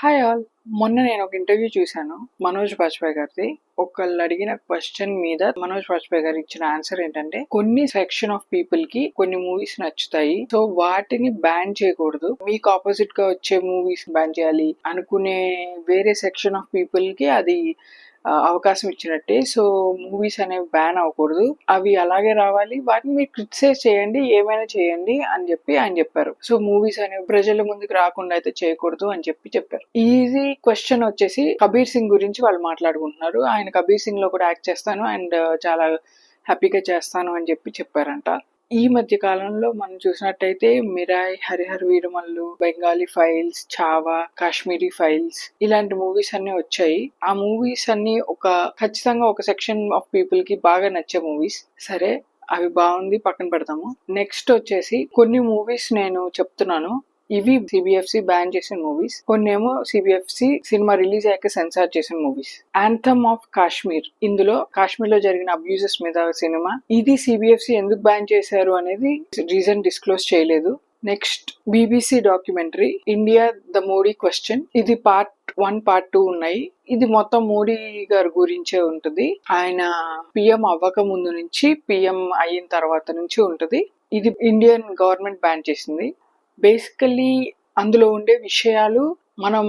Hi all మొన్న నేను ఒక ఇంటర్వ్యూ చూశాను మనోజ్ బాజ్పేయి గారిది. ఒకళ్ళు అడిగిన క్వశ్చన్ మీద మనోజ్ బాజ్పేయి గారు ఇచ్చిన ఆన్సర్ ఏంటంటే కొన్ని సెక్షన్ ఆఫ్ పీపుల్కి కొన్ని మూవీస్ నచ్చుతాయి. సో వాటిని బ్యాన్ చేయకూడదు. మీకు ఆపోజిట్గా వచ్చే మూవీస్ బ్యాన్ చేయాలి. అనుకునే వేరే సెక్షన్ ఆఫ్ పీపుల్కి అది అవకాశం ఇచ్చినట్టే. సో మూవీస్ అనేవి బ్యాన్ అవ్వకూడదు. అవి అలాగే రావాలి. వాటిని మీరు క్రిటిసైజ్ చేయండి ఏమైనా చేయండి అని చెప్పి ఆయన చెప్పారు. సో మూవీస్ అనేవి ప్రజల ముందుకు రాకుండా అయితే చేయకూడదు అని చెప్పి చెప్పారు. ఈజీ క్వశ్చన్ వచ్చేసి కబీర్ సింగ్ గురించి వాళ్ళు మాట్లాడుకుంటున్నారు. ఆయన కబీర్ సింగ్లో కూడా యాక్ట్ చేస్తాను అండ్ చాలా హ్యాపీగా చేస్తాను అని చెప్పి చెప్పారంట. ఈ మధ్య కాలంలో మనం చూసినట్టయితే మిరాయ్ హరిహర్ వీరమల్లు బెంగాలీ ఫైల్స్ చావా కాశ్మీరీ ఫైల్స్ ఇలాంటి మూవీస్ అన్ని వచ్చాయి. ఆ మూవీస్ అన్ని ఒక ఖచ్చితంగా ఒక సెక్షన్ ఆఫ్ పీపుల్కి బాగా నచ్చే మూవీస్. సరే అవి బాగుంది పక్కన పెడతాము. నెక్స్ట్ వచ్చేసి కొన్ని మూవీస్ నేను చెప్తున్నాను. ఇవి సిబిఎఫ్సి బ్యాన్ చేసిన మూవీస్ కొన్ని ఏమో సిబిఎఫ్సి సినిమా రిలీజ్ అయ్యాక సెన్సార్ చేసిన మూవీస్ యాంథమ్ ఆఫ్ కాశ్మీర్ ఇందులో కాశ్మీర్లో జరిగిన అబ్యూజెస్ మీద సినిమా ఇది సిబిఎఫ్సి ఎందుకు బ్యాన్ చేశారు అనేది రీజన్ డిస్క్లోజ్ చేయలేదు. Next BBC documentary India the Modi question ఇది పార్ట్ వన్ పార్ట్ టూ ఉన్నాయి. ఇది మొత్తం మోడీ గారి గురించే ఉంటుంది. ఆయన పిఎం అవ్వక ముందు నుంచి పిఎం అయిన తర్వాత నుంచి ఉంటుంది. ఇది ఇండియన్ గవర్నమెంట్ బ్యాన్ చేసింది. బేసికలీ అందులో ఉండే విషయాలు మనం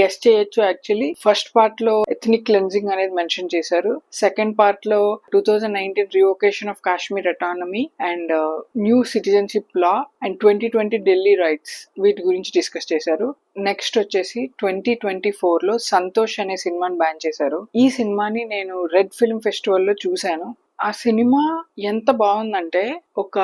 గెస్ట్ చేయొచ్చు యాక్చువల్లీ ఫస్ట్ పార్ట్లో ఎథనిక్ క్లెన్జింగ్ అనేది మెన్షన్ చేశారు. సెకండ్ పార్ట్లో two thousand nineteen revocation of Kashmir autonomy and new citizenship law and twenty twenty Delhi riots వీటి గురించి డిస్కస్ చేశారు. నెక్స్ట్ వచ్చేసి ట్వంటీ ట్వంటీ ఫోర్లో సంతోష్ అనే సినిమాని బ్యాన్ చేశారు. ఈ సినిమాని నేను రెడ్ ఫిల్మ్ ఫెస్టివల్లో చూశాను. ఆ సినిమా ఎంత బాగుందంటే ఒక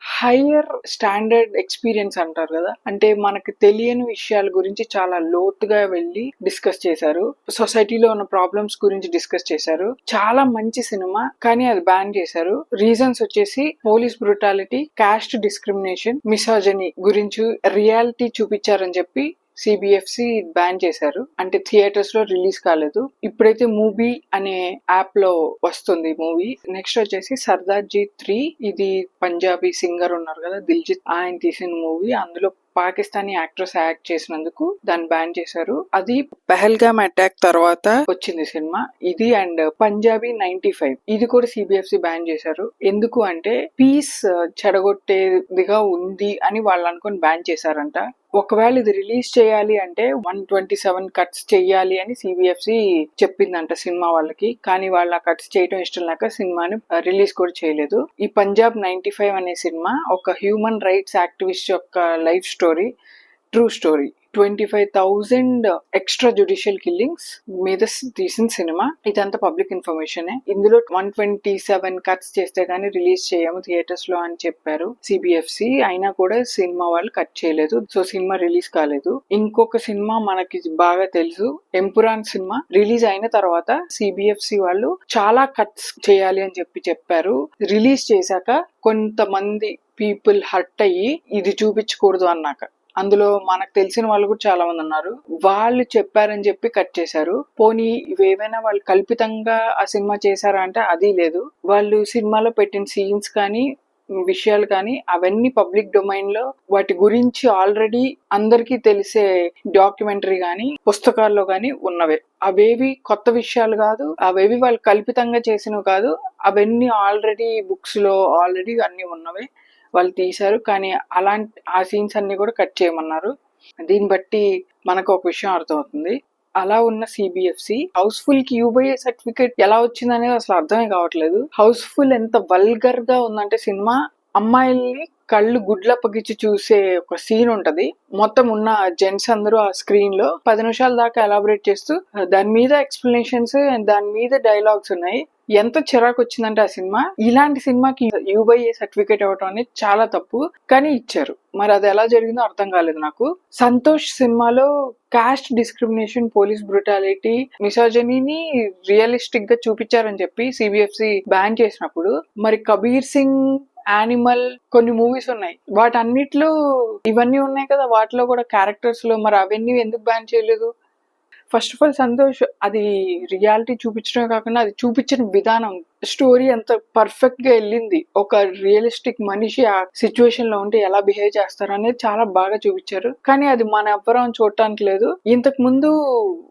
హయ్యర్ స్టాండర్డ్ ఎక్స్పీరియన్స్ అంటారు కదా. అంటే మనకు తెలియని విషయాల గురించి చాలా లోతుగా వెళ్ళి డిస్కస్ చేశారు. సొసైటీలో ఉన్న ప్రాబ్లమ్స్ గురించి డిస్కస్ చేశారు. చాలా మంచి సినిమా కానీ అది బ్యాన్ చేశారు. రీజన్స్ వచ్చేసి police brutality caste discrimination misogyny గురించి రియాలిటీ చూపించారని చెప్పి సిబిఎఫ్సి బ్యాన్ చేశారు. అంటే థియేటర్స్లో రిలీజ్ కాలేదు. ఇప్పుడైతే మూవీ అనే యాప్లో వస్తుంది మూవీ. నెక్స్ట్ వచ్చేసి సర్దార్ జీ త్రీ ఇది పంజాబీ సింగర్ ఉన్నారు కదా దిల్జిత్ ఆయన తీసిన మూవీ. అందులో పాకిస్తానీ యాక్ట్రెస్ యాక్ట్ చేసినందుకు దాన్ని బ్యాన్ చేశారు. అది పెహల్గామ్ అటాక్ తర్వాత వచ్చింది సినిమా. ఇది అండ్ పంజాబీ నైన్టీ ఫైవ్ ఇది కూడా సిబిఎఫ్సి బ్యాన్ చేశారు. ఎందుకు అంటే పీస్ చెడగొట్టేదిగా ఉంది అని వాళ్ళు అనుకుని బ్యాన్ చేశారంట. ఒకవేళ ఇది రిలీజ్ చేయాలి అంటే వన్ ట్వంటీ సెవెన్ కట్స్ చేయాలి అని సిబిఎఫ్సి చెప్పిందంట సినిమా వాళ్ళకి. కానీ వాళ్ళు ఆ కట్స్ చేయడం ఇష్టం లేక సినిమాని రిలీజ్ కూడా చేయలేదు. ఈ పంజాబ్ నైన్టీ ఫైవ్ అనే సినిమా ఒక హ్యూమన్ రైట్స్ యాక్టివిస్ట్ యొక్క life story true story. Twenty five thousand extra judicial killings మీద తీసిన సినిమా. ఇదంతా పబ్లిక్ ఇన్ఫర్మేషన్. ఇందులో వన్ ట్వంటీ సెవెన్ కట్స్ చేస్తే గానీ రిలీజ్ చేయము థియేటర్స్లో అని చెప్పారు సిబిఎఫ్సి అయినా కూడా సినిమా వాళ్ళు కట్ చేయలేదు. సో సినిమా రిలీజ్ కాలేదు. ఇంకొక సినిమా మనకి బాగా తెలుసు. ఎంపురాన్ సినిమా. రిలీజ్ అయిన తర్వాత సిబిఎఫ్సి వాళ్ళు చాలా కట్స్ చేయాలి అని చెప్పి చెప్పారు. రిలీజ్ చేశాక కొంతమంది పీపుల్ హర్ట్ అయ్యి ఇది చూపించకూడదు అన్నాక. అందులో మనకు తెలిసిన వాళ్ళు కూడా చాలా మంది ఉన్నారు. వాళ్ళు చెప్పారని చెప్పి కట్ చేశారు. పోనీ ఇవేమైనా వాళ్ళు కల్పితంగా ఆ సినిమా చేశారా అంటే అది లేదు. వాళ్ళు సినిమాలో పెట్టిన సీన్స్ కానీ విషయాలు కానీ అవన్నీ పబ్లిక్ డొమైన్లో వాటి గురించి ఆల్రెడీ అందరికీ తెలిసే డాక్యుమెంటరీ కానీ పుస్తకాల్లో కానీ ఉన్నవే. అవేవి కొత్త విషయాలు కాదు. అవేవి వాళ్ళు కల్పితంగా చేసినవి కాదు. అవన్నీ ఆల్రెడీ బుక్స్లో ఆల్రెడీ అన్ని ఉన్నవే. వాళ్ళు తీశారు. కానీ అలాంటి ఆ సీన్స్ అన్ని కూడా కట్ చేయమన్నారు. దీన్ని బట్టి మనకు ఒక విషయం అర్థమవుతుంది. అలా ఉన్న సిబిఎఫ్సి హౌస్ఫుల్కి యూబీఏ సర్టిఫికేట్ ఎలా వచ్చింది అనేది అసలు అర్థమే కావట్లేదు. హౌస్ఫుల్ ఎంత వల్గర్గా ఉందంటే సినిమా అమ్మాయిల్ని కళ్ళు గుడ్ల పగిచి చూసే ఒక సీన్ ఉంటది. మొత్తం ఉన్న జెంట్స్ అందరూ ఆ స్క్రీన్లో పది నిమిషాల దాకా ఎలాబరేట్ చేస్తూ దాని మీద ఎక్స్ప్లెనేషన్స్ దాని మీద డైలాగ్స్ ఉన్నాయి. ఎంత చిరాకు వచ్చిందంటే ఆ సినిమా. ఇలాంటి సినిమాకి యూబైఏ సర్టిఫికేట్ ఇవ్వటం అనేది చాలా తప్పు. కానీ ఇచ్చారు. మరి అది ఎలా జరిగిందో అర్థం కాలేదు నాకు. సంతోష్ సినిమాలో కాస్ట్ డిస్క్రిమినేషన్ పోలీస్ బ్రుటాలిటీ మిసాజనీని రియలిస్టిక్గా చూపించారని చెప్పి సిబిఎఫ్సి బ్యాన్ చేసినప్పుడు మరి కబీర్ సింగ్ యానిమల్ కొన్ని మూవీస్ ఉన్నాయి. వాటన్నిటిలో ఇవన్నీ ఉన్నాయి కదా. వాటిలో కూడా క్యారెక్టర్స్లో మరి అవన్నీ ఎందుకు బ్యాన్ చేయలేదు? ఫస్ట్ ఆఫ్ ఆల్ సంతోష్ అది రియాలిటీ చూపించడమే కాకుండా అది చూపించిన విధానం స్టోరీ అంత పర్ఫెక్ట్గా వెళ్ళింది. ఒక రియలిస్టిక్ మనిషి ఆ సిచ్యువేషన్లో ఉంటే ఎలా బిహేవ్ చేస్తారు అనేది చాలా బాగా చూపించారు. కానీ అది మన ఎవ్వరం చూడటానికి లేదు. ఇంతకు ముందు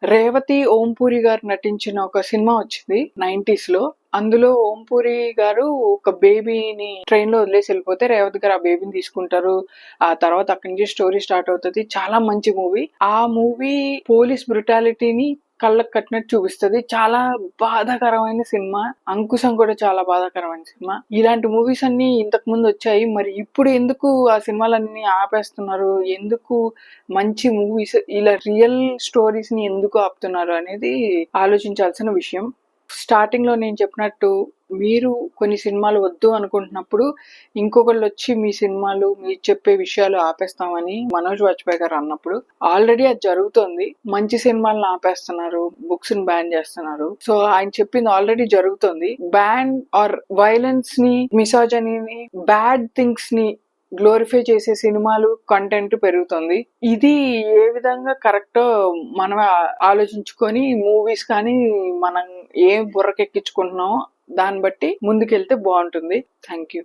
రేవతి ఓంపూరి గారు నటించిన ఒక సినిమా వచ్చింది నైన్టీస్లో. అందులో ఓంపూరి గారు ఒక బేబీని ట్రైన్లో వదిలేసి వెళ్ళిపోతే రేవతి గారు ఆ బేబీని తీసుకుంటారు. ఆ తర్వాత అక్కడి నుంచి స్టోరీ స్టార్ట్ అవుతుంది. చాలా మంచి మూవీ ఆ మూవీ పోలీస్ బ్రుటాలిటీని కళ్ళకు కట్టినట్టు చూపిస్తుంది. చాలా బాధాకరమైన సినిమా. అంకుశం కూడా చాలా బాధాకరమైన సినిమా. ఇలాంటి మూవీస్ అన్ని ఇంతకు ముందు వచ్చాయి. మరి ఇప్పుడు ఎందుకు ఆ సినిమాలన్నీ ఆపేస్తున్నారు? ఎందుకు మంచి మూవీస్ ఇలా రియల్ స్టోరీస్ని ఎందుకు ఆపుతున్నారు అనేది ఆలోచించాల్సిన విషయం. స్టార్టింగ్లో నేను చెప్పినట్టు మీరు కొన్ని సినిమాలు వద్దు అనుకుంటున్నప్పుడు ఇంకొకళ్ళు వచ్చి మీ సినిమాలు మీరు చెప్పే విషయాలు ఆపేస్తామని మనోజ్ వాజ్పేయి గారు అన్నప్పుడు ఆల్రెడీ అది జరుగుతోంది. మంచి సినిమాలను ఆపేస్తున్నారు బుక్స్ని బ్యాన్ చేస్తున్నారు. సో ఆయన చెప్పింది ఆల్రెడీ జరుగుతుంది. బ్యాన్ ఆర్ వైలెన్స్ని మిసాజనీని బ్యాడ్ థింగ్స్ని గ్లోరిఫై చేసే సినిమాలు కంటెంట్ పెరుగుతుంది. ఇది ఏ విధంగా కరెక్ట్ మనం ఆలోచించుకొని మూవీస్ కానీ మనం ఏం బుర్రకెక్కించుకుంటున్నామో దాన్ని బట్టి ముందుకెళ్తే బాగుంటుంది. Thank you